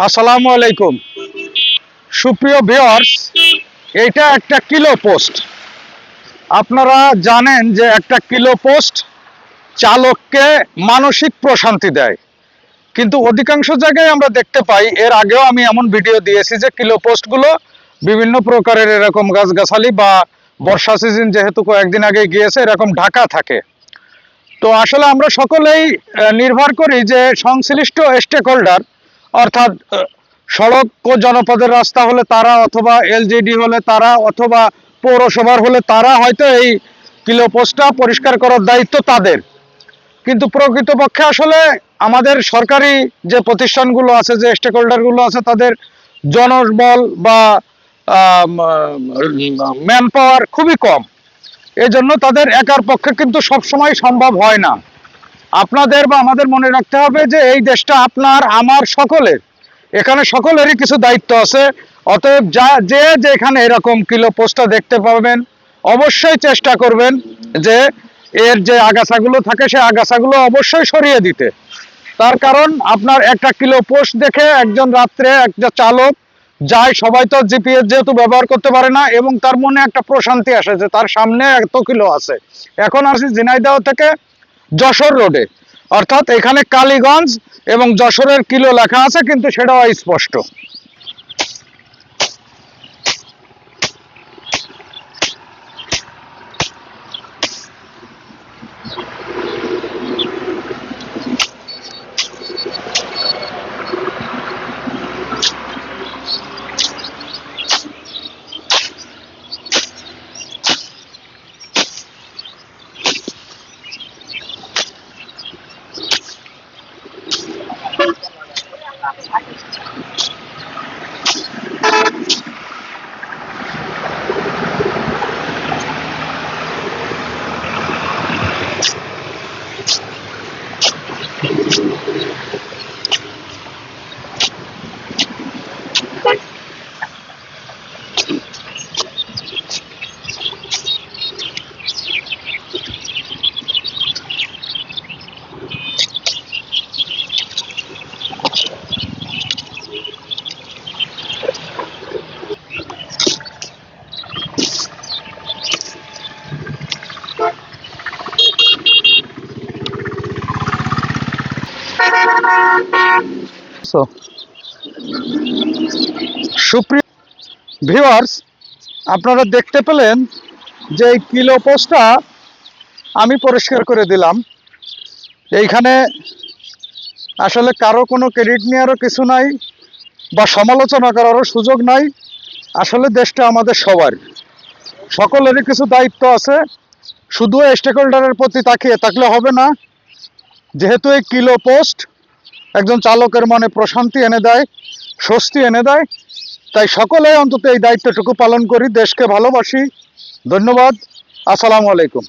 আসসালামু আলাইকুম। সুপ্রিয় ভিউয়ার্স এটা একটা কিলো পোস্ট আপনারা জানেন যে একটা কিলো পোস্ট চালককে মানসিক প্রশান্তি দেয়। কিন্তু অধিকাংশ জায়গায় আমরা দেখতে পাই, এর আগেও আমি এমন ভিডিও দিয়েছি যে কিলো পোস্টগুলো বিভিন্ন প্রকারের এরকম গাছগাছালি বা বর্ষা সিজন যেহেতু কয়েকদিন আগে গিয়েছে, এরকম ঢাকা থাকে। তো আসলে আমরা সকলেই নির্ভর করি যে সংশ্লিষ্ট স্টেক হোল্ডার অর্থাৎ সড়ক ও জনপদের রাস্তা হলে তারা অথবা এলজিডি হলে তারা অথবা পৌরসভার হলে তারা হয়তো এই কিলো পোস্টটা পরিষ্কার করার দায়িত্ব তাদের। কিন্তু প্রকৃতপক্ষে আসলে আমাদের সরকারি যে প্রতিষ্ঠানগুলো আছে, যে স্টেক হোল্ডারগুলো আছে, তাদের জনবল বা ম্যান পাওয়ার খুবই কম। এজন্য তাদের একার পক্ষে কিন্তু সবসময় সম্ভব হয় না। আপনাদের বা আমাদের মনে রাখতে হবে যে এই দেশটা আপনার, আমার, সকলের। এখানে সকলেরই কিছু দায়িত্ব আছে। অতএব যা, যে যেখানে এরকম কিলো পোস্টটা দেখতে পাবেন, অবশ্যই চেষ্টা করবেন যে এর যে আগাছাগুলো থাকে, সে আগাছাগুলো অবশ্যই সরিয়ে দিতে। তার কারণ আপনার একটা কিলো পোস্ট দেখে একজন রাত্রে একটা চালক যায়, সবাই তো জিপিএস যেহেতু ব্যবহার করতে পারে না এবং তার মনে একটা প্রশান্তি আসে যে তার সামনে এত কিলো আছে। এখন আসি ঝিনাইদহ থেকে যশোর রোডে। অর্থাৎ এখানে কালীগঞ্জ এবং যশোরের কিলো লেখা আছে কিন্তু সেটাও স্পষ্ট So, সুপ্রিয় ভিউয়ার্স আপনারা দেখতে পেলেন যে এই কিলো পোস্টটা আমি পরিষ্কার করে দিলাম। এইখানে আসলে কারও কোনো ক্রেডিট নেওয়ারও কিছু নাই বা সমালোচনা করারও সুযোগ নাই। আসলে দেশটা আমাদের সবার। সকলেরই কিছু দায়িত্ব আছে। শুধু স্টেক হোল্ডারের প্রতি তাকিয়ে থাকলে হবে না। যেহেতু এই কিলো পোস্ট একজন চালকের মনে প্রশান্তি এনে দেয়, স্বস্তি এনে দেয়। তাই সকলে অন্তত এই দায়িত্বটুকু পালন করি, দেশকে ভালোবাসি। ধন্যবাদ। আসসালামু আলাইকুম।